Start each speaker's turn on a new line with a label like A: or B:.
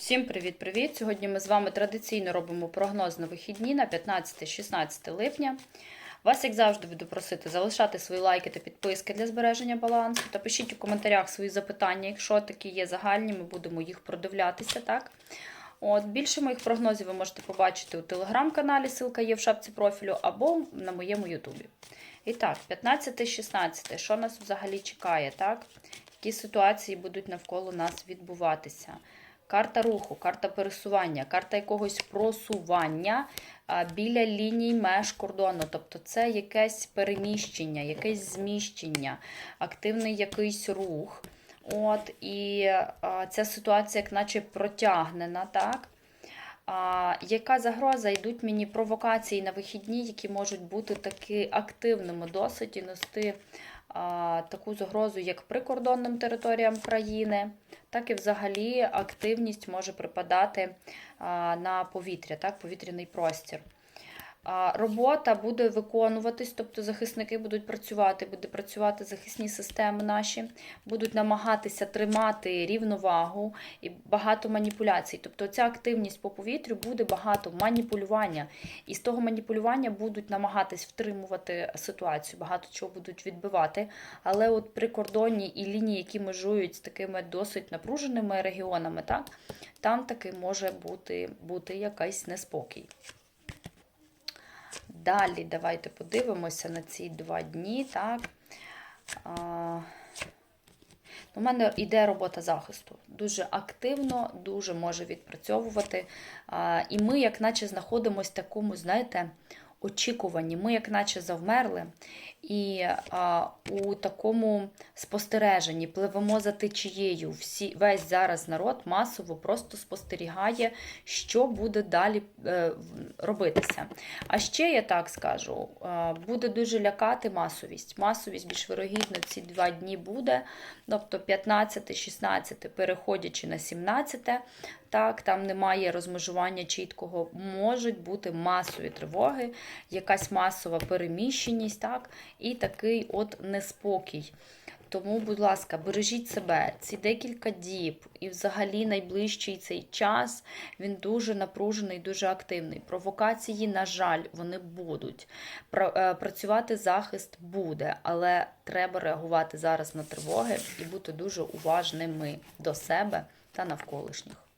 A: Всім привіт-привіт! Сьогодні ми з вами традиційно робимо прогноз на вихідні на 15-16 липня. Вас, як завжди, буду просити залишати свої лайки та підписки для збереження балансу. Та пишіть у коментарях свої запитання, якщо такі є загальні, ми будемо їх продивлятися. так? От, Більше моїх прогнозів ви можете побачити у телеграм-каналі, ссылка є в шапці профілю, або на моєму ютубі. І так, 15-16, що нас взагалі чекає? так? Які ситуації будуть навколо нас відбуватися? Карта руху, карта пересування, карта якогось просування біля ліній меж кордону. Тобто це якесь переміщення, якесь зміщення, активний якийсь рух. От, І а, ця ситуація, як наче протягнена, так? А, яка загроза? Йдуть мені провокації на вихідні, які можуть бути таки активними досить і нести а, таку загрозу як прикордонним територіям країни, так і взагалі активність може припадати на повітря, так, повітряний простір. Робота буде виконуватись, тобто захисники будуть працювати, буде працювати захисні системи наші, будуть намагатися тримати рівновагу і багато маніпуляцій. Тобто ця активність по повітрю буде багато маніпулювання. І з того маніпулювання будуть намагатись втримувати ситуацію, багато чого будуть відбивати. Але от прикордонні і лінії, які межують з такими досить напруженими регіонами, так, там таки може бути, бути якийсь неспокій. Далі давайте подивимося на ці два дні. Так. А, у мене йде робота захисту. Дуже активно, дуже може відпрацьовувати. А, і ми, як наче, знаходимося в такому, знаєте, очікуванні. Ми, як наче, завмерли. І а, у такому спостереженні пливемо за течією. Всі, Весь зараз народ масово просто спостерігає, що буде далі е, робитися. А ще я так скажу: е, буде дуже лякати масовість. Масовість більш вирогідно ці два дні буде. Тобто 15-16, переходячи на 17, так, там немає розмежування чіткого, можуть бути масові тривоги, якась масова переміщеність, так, і такий от неспокій. Тому, будь ласка, бережіть себе ці декілька діб, і взагалі найближчий цей час він дуже напружений, дуже активний. Провокації, на жаль, вони будуть. Е, Працювати захист буде, але треба реагувати зараз на тривоги і бути дуже уважними до себе та навколишніх.